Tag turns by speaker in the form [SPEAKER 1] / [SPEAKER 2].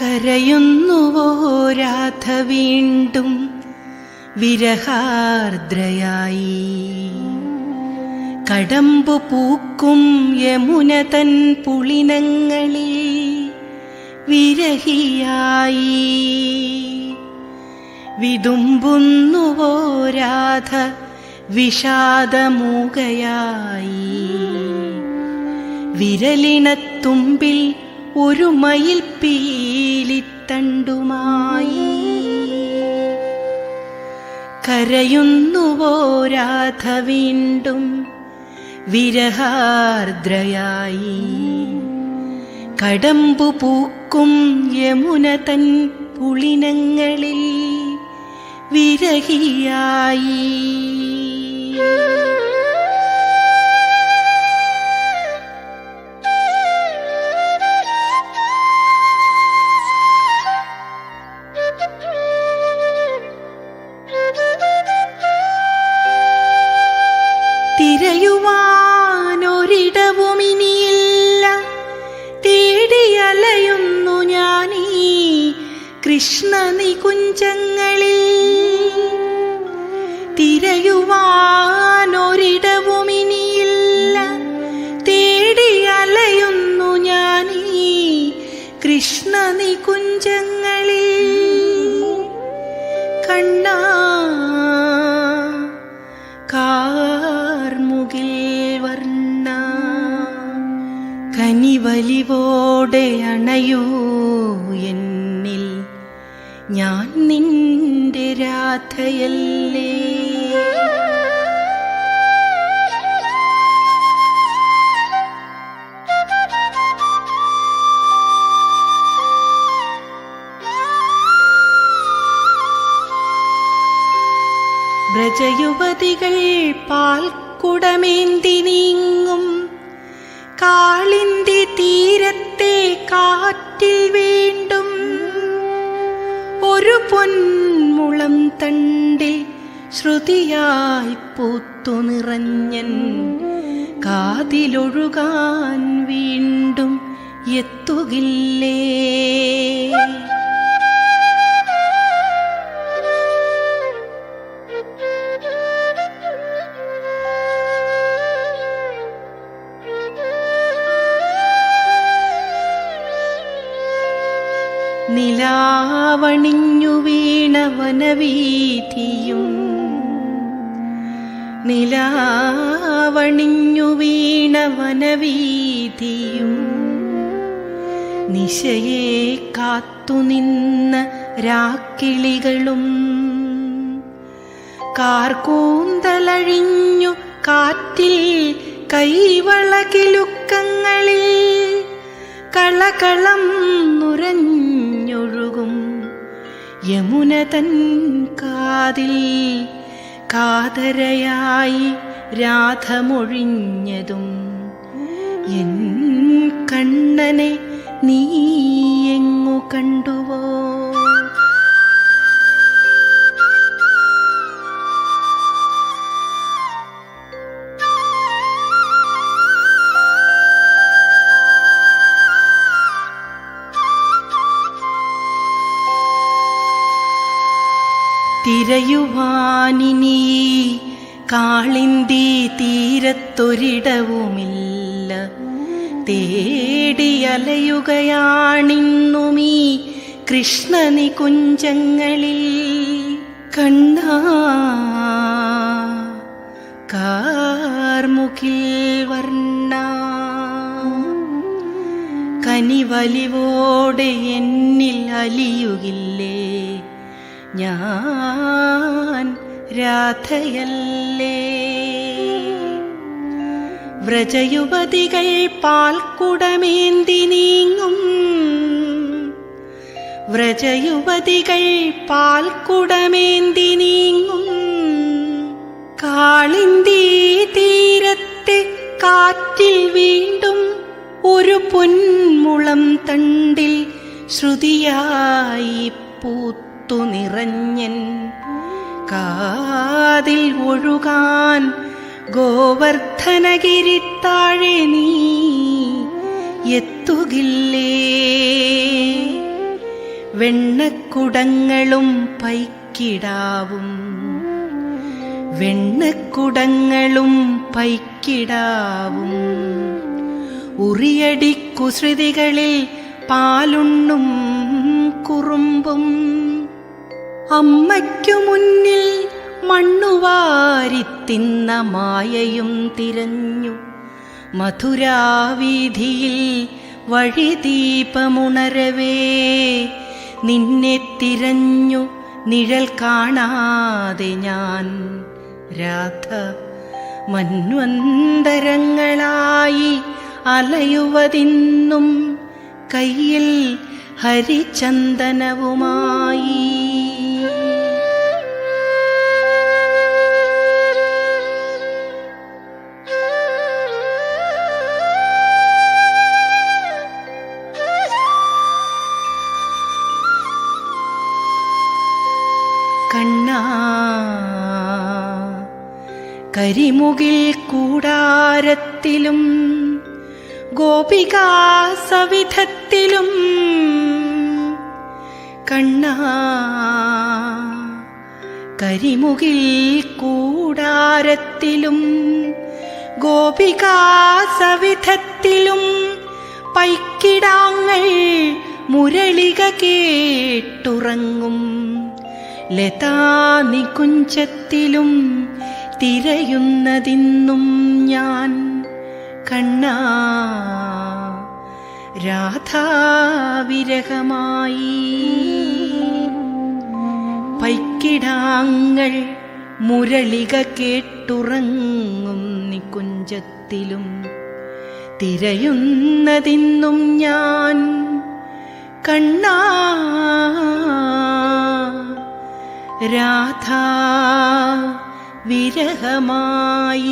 [SPEAKER 1] കരയുന്നുവോ രാധ വീണ്ടും? വിരഹാർദ്രയായി. കടമ്പു പൂക്കും യമുന തൻ പുളിനങ്ങളിൽ വിരഹിയായി. വിതുമ്പുന്നുവോ രാധ വിഷാദമൂകയായി. വിരലിണത്തുമ്പിൽ ഒരു മയിൽ പീലിത്തണ്ടുമായി കരയുന്നുവോരാധ വീണ്ടും വിരഹാർദ്രയായി. കടമ്പു പൂക്കും യമുന തൻ പുളിനങ്ങളിൽ വിരഹിയായി. കൃഷ്ണ നികുഞ്ചങ്ങളിൽ തിരയുവാനൊരിടവുമിനിയില്ല തേടിയലയുന്നു ഞാനീ കൃഷ്ണ നികുഞ്ചങ്ങളിൽ കണ്ണാ കാർമുകിൽ വർണ കനിവലിവോടെ അണയൂ എന്നിൽ ഞാൻ നിന്റെ രാധയല്ലേ? വ്രജയുവതികൾ പാൽക്കുടമേന്തി നീങ്ങും. കാളിന്റെ തീരത്തെ കാറ്റിൽ വീണ്ടും തണ്ടിൽ ശ്രുതിയായി പൂത്തു നിറഞ്ഞൻ കാതിലൊഴുകാൻ വീണ്ടും എത്തുകില്ലേ? നിലാവണിഞ്ഞു വീണ വനവീഥിയും നിലാവണിഞ്ഞു വീണ വനവീഥിയും നിശയെ കാത്തുനിന്ന രാക്കിളികളും കാർക്കൂന്തലഴിഞ്ഞു കാറ്റിൽ കൈവളകിലുക്കങ്ങളിൽ കളകളം യമുന തൻ കാതിൽ കാതരയായി രാധമൊഴിഞ്ഞതും എൻ കണ്ണനെ നീ എങ്ങു കണ്ടുവോ? തിരയുവാനിനി കാളിന്തി തീരത്തൊരിടവുമില്ല. തേടിയലയുകയാണിന്നുമീ കൃഷ്ണനികുഞ്ചങ്ങളിൽ കണ്ണ കാർമുകിൽ വർണ. കനിവലിവോടെ എന്നിൽ അലിയുകില്ലേ? ഞാൻ രാധയല്ലേ. വ്രജയുവതികൾ പാൽക്കുടമേന്തി നീങ്ങും. വ്രജയുവതികൾ പാൽക്കുടമേന്തി നീങ്ങും. കാളിന്തി തീരത്തെ കാറ്റിൽ വീണ്ടും ഒരു പൊന്മുളം തണ്ടിൽ ശ്രുതിയായി പൂത്തു നിറഞ്ഞൻ കാതിൽ ഒഴുകാൻ ഗോവർദ്ധനഗിരിത്താഴെ നീ എത്തുകില്ലേ? വെണ്ണക്കുടങ്ങളും പൈക്കിടാവും. വെണ്ണക്കുടങ്ങളും പൈക്കിടാവും. ഉറിയടിക്കുശ്രുതികളിൽ പാലുണ്ണും കുറുമ്പും അമ്മയ്ക്കു മുന്നിൽ മണ്ണുവാരി തിന്ന മായയും തിരഞ്ഞു. മധുരാവീതിയിൽ വഴിദീപമുണരവേ നിന്നെ തിരഞ്ഞു നിഴൽ കാണാതെ ഞാൻ. രാധ മന്വന്തരങ്ങളായി അലയുവതിന്നും കയ്യിൽ ഹരിചന്ദനവുമായി. കണ്ണാ. കരിമുകിൽ കൂടാരത്തിലും ഗോപികാ സവിധത്തിലും കണ്ണാ. കരിമുകിൽ കൂടാരത്തിലും ഗോപികാ സവിധത്തിലും പൈക്കിടാങ്ങൾ മുരളിക കേട്ടുറങ്ങും. ലതാനികുഞ്ചത്തിലും തിരയുന്നതിന്നും ഞാൻ കണ്ണാ. രാധാവിരഹമായി. പൈക്കിടാങ്ങൾ മുരളിക കേട്ടുറങ്ങും നികുഞ്ചത്തിലും തിരയുന്നതിന്നും ഞാൻ കണ്ണാ. രാധാ വിരഹമായി.